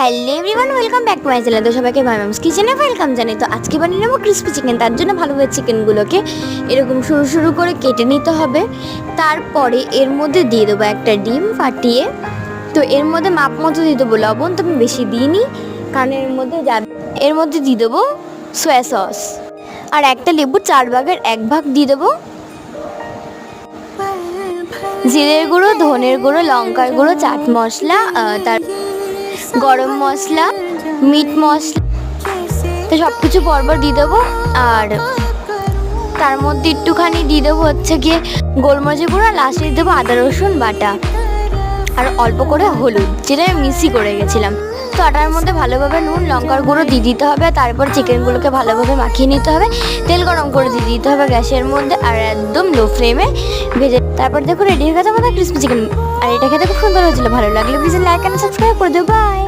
Hello everyone welcome back to my channel তো সবাইকে মাই ম্যামস কিচেনে ওয়েলকাম জানি তো আজকে বানিয়ে নেব ক্রিস্পি চিকেন তার জন্য ভালোভাবে চিকেনগুলোকে এরকম সরু সরু করে কেটে নিতে হবে। তারপরে এর মধ্যে দিয়ে দেবো একটা ডিম ফাটিয়ে। তো এর মধ্যে মাপ মতো দিয়ে দেবো লবণ, তো আমি বেশি দিইনি। কারণ এর মধ্যে যাবে এর মধ্যে দিয়ে দেবো সয়া সস আর একটা লেবু চার ভাগের এক ভাগ দিয়ে দেবো। জিরের গুঁড়ো, ধনের গুঁড়ো, লঙ্কার গুঁড়ো, চাট মশলা তার গরম মশলা, মিট মশলা, তো সব কিছু পরপর দিয়ে দেবো। আর তার মধ্যে একটুখানি দিয়ে দেবো হচ্ছে গিয়ে গোলমরিচের গুঁড়ো লাস্টে দিয়ে দেবো আদা রসুন বাটা। আর অল্প করে হলুদ, যেটা আমি মিক্সি করে গেছিলাম। তো আটার মধ্যে ভালোভাবে নুন, লঙ্কার গুঁড়ো দিয়ে দিতে হবে তারপর চিকেনগুলোকে ভালোভাবে মাখিয়ে নিতে হবে। তেল গরম করে দিয়ে দিতে হবে গ্যাসের মধ্যে, আর একদম লো ফ্লেমে ভেজে তারপর দেখো রেডি হয়ে গেছে আমাদের ক্রিসপি চিকেন আর এটা খেতে খুব সুন্দর হয়েছিল, ভালো লাগলে প্লিজ লাইক অ্যান্ড সাবস্ক্রাইব করে দেবো বাই